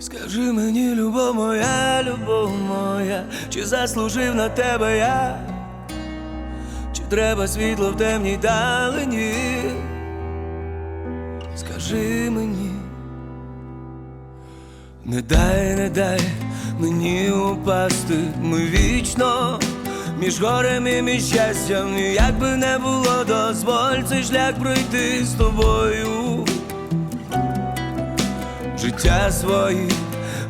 Скажи мені, любов моя, любов моя, чи заслужив на тебе я, чи треба світло в темній далині? Скажи мені, не дай, не дай мені упасти, ми вічно між горем і між щастям, як би не було, дозволь цей шлях пройти з тобою життя свої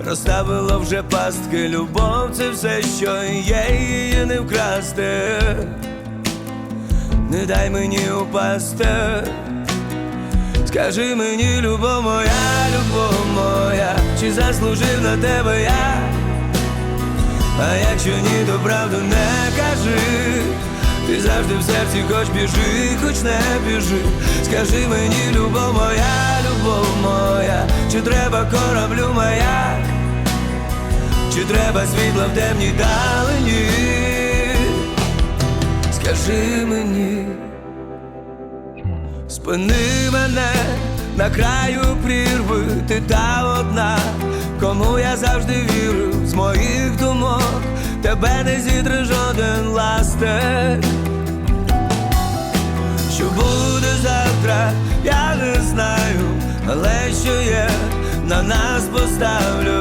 розставило вже пастки, любов це все, що є, її не вкрасти. Не дай мені упасти. Скажи мені, любов моя, любов моя, чи заслужив на тебе я? А якщо ні, то правду не кажи. Ти завжди в серці хоч біжи, хоч не біжи. Скажи мені, любов моя, треба кораблю маяк, чи треба світла в темній далині? Скажи мені, спини мене на краю прірви, ти та одна, кому я завжди вірив з моїх думок, тебе не зітре жоден ластер. Що буде завтра, я не знаю, але що є, на нас поставлю.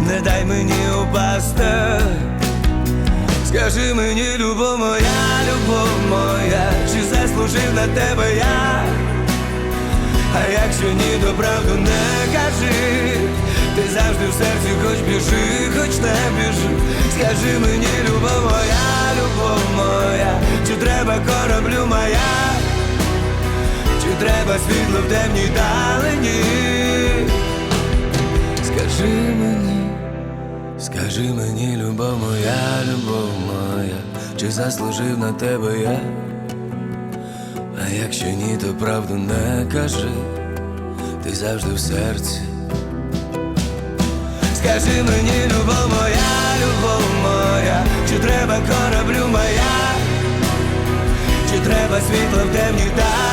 Не дай мені упасти. Скажи мені, любов моя, любов моя, чи заслужив на тебе я? А якщо ні, то правду не кажи. Ти завжди в серці хоч біжи, хоч не біжи. Скажи мені, любов моя, треба світло в темній далині? Скажи мені. Скажи мені, любов моя, любов моя, чи заслужив на тебе я? А якщо ні, то правду не кажи, ти завжди в серці. Скажи мені, любов моя, любов моя, чи треба кораблю моя, чи треба світло в темній далі?